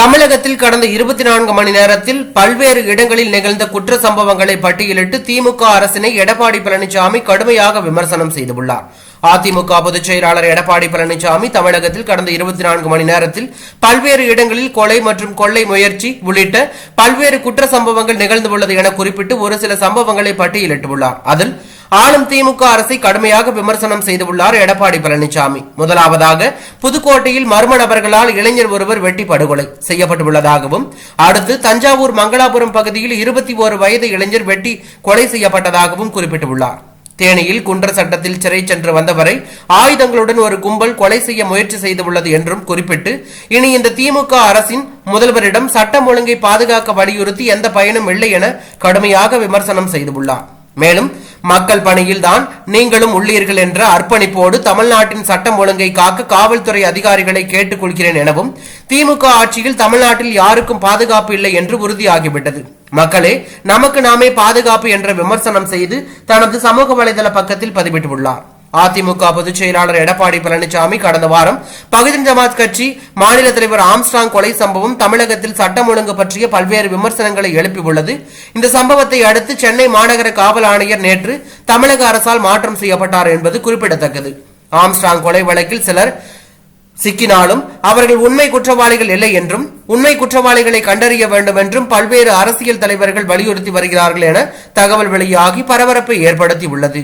தமிழகத்தில் கடந்த இருபத்தி நான்கு மணி நேரத்தில் பல்வேறு இடங்களில் நிகழ்ந்த குற்ற சம்பவங்களை பட்டியலிட்டு திமுக அரசினை எடப்பாடி பழனிசாமி கடுமையாக விமர்சனம் செய்துள்ளார். அதிமுக பொதுச் செயலாளர் எடப்பாடி பழனிசாமி தமிழகத்தில் கடந்த இருபத்தி நான்கு மணி நேரத்தில் பல்வேறு இடங்களில் கொலை மற்றும் கொள்ளை முயற்சி உள்ளிட்ட பல்வேறு குற்ற சம்பவங்கள் நிகழ்ந்துள்ளது என குறிப்பிட்டு ஒரு சில சம்பவங்களை பட்டியலிட்டுள்ளார். அதில் ஆளும் திமுக அரசை கடுமையாக விமர்சனம் செய்துள்ளார் எடப்பாடி பழனிசாமி. முதலாவதாக புதுக்கோட்டையில் மர்ம நபர்களால் இளைஞர் ஒருவர் வெட்டி படுகொலை செய்யப்பட்டுள்ளதாகவும் அடுத்து தஞ்சாவூர் மங்களாபுரம் பகுதியில் இருபத்தி ஓரு வயது இளைஞர் வெட்டி கொலை செய்யப்பட்டதாகவும் குறிப்பிட்டுள்ளார். தேனியில் குன்ற சட்டத்தில் சிறை சென்று வந்தவரை ஆயுதங்களுடன் ஒரு கும்பல் கொலை செய்ய முயற்சி செய்துள்ளது என்றும் குறிப்பிட்டு இனி இந்த திமுக அரசின் முதல்வரிடம் சட்டம் ஒழுங்கை பாதுகாக்க வலியுறுத்தி எந்த பயனும் இல்லை என கடுமையாக விமர்சனம் செய்துள்ளார். மேலும் மக்கள் பணியில்தான் நீங்களும் உள்ளீர்கள் என்ற அர்ப்பணிப்போடு தமிழ்நாட்டின் சட்டம் ஒழுங்கை காக்க காவல்துறை அதிகாரிகளை கேட்டுக்கொள்கிறேன் எனவும் திமுக ஆட்சியில் தமிழ்நாட்டில் யாருக்கும் பாதுகாப்பு இல்லை என்று உறுதியாகிவிட்டது. மக்களே நமக்கு நாமே பாதுகாப்பு என்ற விமர்சனம் செய்து தனது சமூக வலைதள பக்கத்தில் பதிவிட்டுள்ளார். அதிமுக பொதுச் செயலாளர் எடப்பாடி பழனிசாமி கடந்த வாரம் பகுஜன் ஜமாத் கட்சி மாநில தலைவர் ஆம்ஸ்டாங் கொலை சம்பவம் தமிழகத்தில் சட்டம் ஒழுங்கு பற்றிய பல்வேறு விமர்சனங்களை எழுப்பியுள்ளது இந்த சம்பவத்தை அடுத்து சென்னை மாநகர காவல் ஆணையர் நேற்று தமிழக அரசால் மாற்றம் செய்யப்பட்டார் என்பது குறிப்பிடத்தக்கது. ஆம்ஸ்டாங் கொலை வழக்கில் சிலர் சிக்கினாலும் அவர்கள் உண்மை குற்றவாளிகள் இல்லை என்றும் உண்மை குற்றவாளிகளை கண்டறிய வேண்டும் என்றும் பல்வேறு அரசியல் தலைவர்கள் வலியுறுத்தி வருகிறார்கள் என தகவல் வெளியாகி பரபரப்பை ஏற்படுத்தி உள்ளது